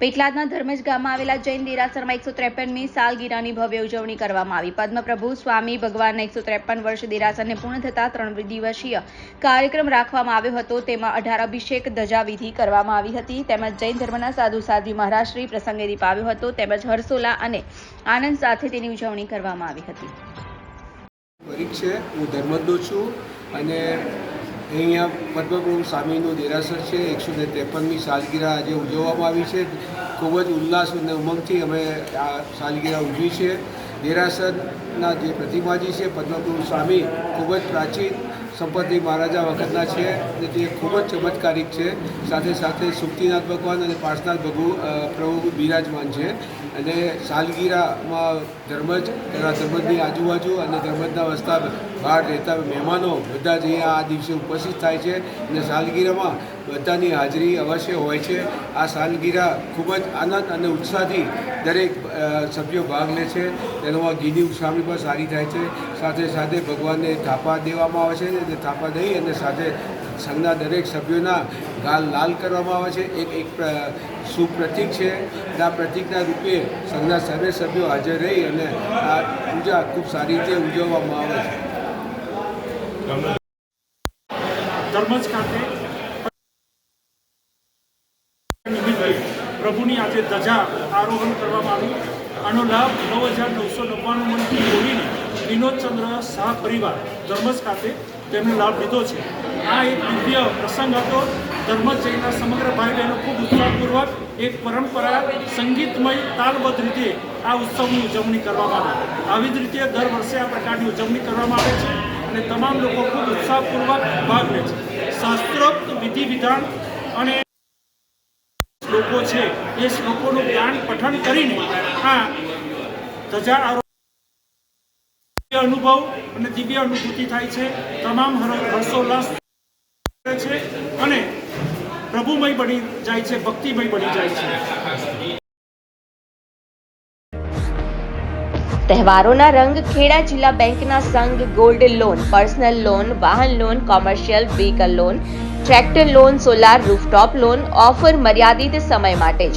પેટલાદના ધર્મેશ ગામમાં આવેલા જૈન દેરાસરમાં એકસો ત્રેપનમી સાલગીરાની ભવ્ય ઉજવણી કરવામાં આવી. પદ્મપ્રભુ, સ્વામી ભગવાનના એકસો ત્રેપન વર્ષ દેરાસરને પૂર્ણ થતા ત્રણ દિવસીય કાર્યક્રમ રાખવામાં આવ્યો હતો. તેમાં અઢાર અભિષેક ધજાવિધિ કરવામાં આવી હતી. તેમજ જૈન ધર્મના સાધુ સાધ્વી મહારાષ્ટ્રી પ્રસંગે દીપ આવ્યો હતો. તેમજ હર્ષોલ્લા અને આનંદ સાથે તેની ઉજવણી કરવામાં આવી હતી. પરીક્ષે હું ધર્મજનો છું અને અહીંયા પદ્મપ્રભુ સ્વામીનું દેરાસર છે, એકસો ને ત્રેપનમી સાલગીરા આજે ઉજવવામાં આવી છે. ખૂબ જ ઉલ્લાસ અને ઉમંગથી અમે આ સાલગીરા ઉજવી છે. દેરાસરના જે પ્રતિમાજી છે પદ્મપ્રભુ સ્વામી, ખૂબ જ પ્રાચીન સંપત્તિ મહારાજા વખતના છે અને તે ખૂબ જ ચમત્કારિક છે. સાથે સાથે સુક્તિનાથ ભગવાન અને પાર્શનાથ ભગુ પ્રભુ બિરાજમાન છે. અને સાલગીરામાં ધર્મજ તથા ધર્મજની આજુબાજુ અને ધર્મજના વસતા બહાર રહેતા મહેમાનો બધા જ અહીંયા આ દિવસે ઉપસ્થિત થાય છે અને સાલગીરામાં બધાની હાજરી અવશ્ય હોય છે. આ સાલગીરા ખૂબ જ આનંદ અને ઉત્સાહથી દરેક સભ્યો ભાગ લે છે. તેનામાં ઘીની ઉછામણી પણ સારી થાય છે. સાથે સાથે ભગવાનને થાપા દેવામાં આવે છે ને થાપા દઈ અને સાથે સંઘના દરેક સભ્યોના ગાલ લાલ કરવામાં આવે છે. એક એક સુપ્રતિક છે. આ પ્રતિકના રૂપે સંઘના સર્વે સભ્યો હાજર રહી અને આ પૂજા ખૂબ સારી રીતે ઉજવવામાં આવે છે. ધર્મજ પ્રભુની આજે ધજા આરોહણ કરવામાં આવ્યું આનો લાભ નવ હજાર નવસો નવ્વાણું મનથી બોલીને વિનોદચંદ્ર શાહ ધર્મજ ખાતે તેનો લાભ લીધો છે. આ એક દિવ્ય પ્રસંગ હતો. ધર્મજ જૈનના સમગ્ર ભાઈ બહેનો ખૂબ ઉત્સાહપૂર્વક એક પરંપરા સંગીતમય તાલબદ્ધ રીતે આ ઉત્સવની ઉજવણી કરવામાં આવે. આવી જ રીતે દર વર્ષે આ પ્રકારની ઉજવણી કરવામાં આવે છે અને તમામ લોકો ખૂબ ઉત્સાહપૂર્વક ભાગ લે છે. શાસ્ત્રોક્ત વિધિ વિધાન અને શ્લોકો છે. એ શ્લોકોનું જ્ઞાન પઠન કરીને આ ધજા અનુભવ અને દિવ્ય અનુભૂતિ થાય છે. તમામ હર્ષોલ્લાસ છે અને પ્રભુમય બની જાય છે, ભક્તિમય બની જાય છે. તહેવારોના રંગ ખેડા જિલ્લા બેંકના સંઘ ગોલ્ડ લોન, પર્સનલ લોન, વાહન loan, commercial vehicle loan, tractor loan, solar rooftop loan, offer મર્યાદિત સમય માટે જ.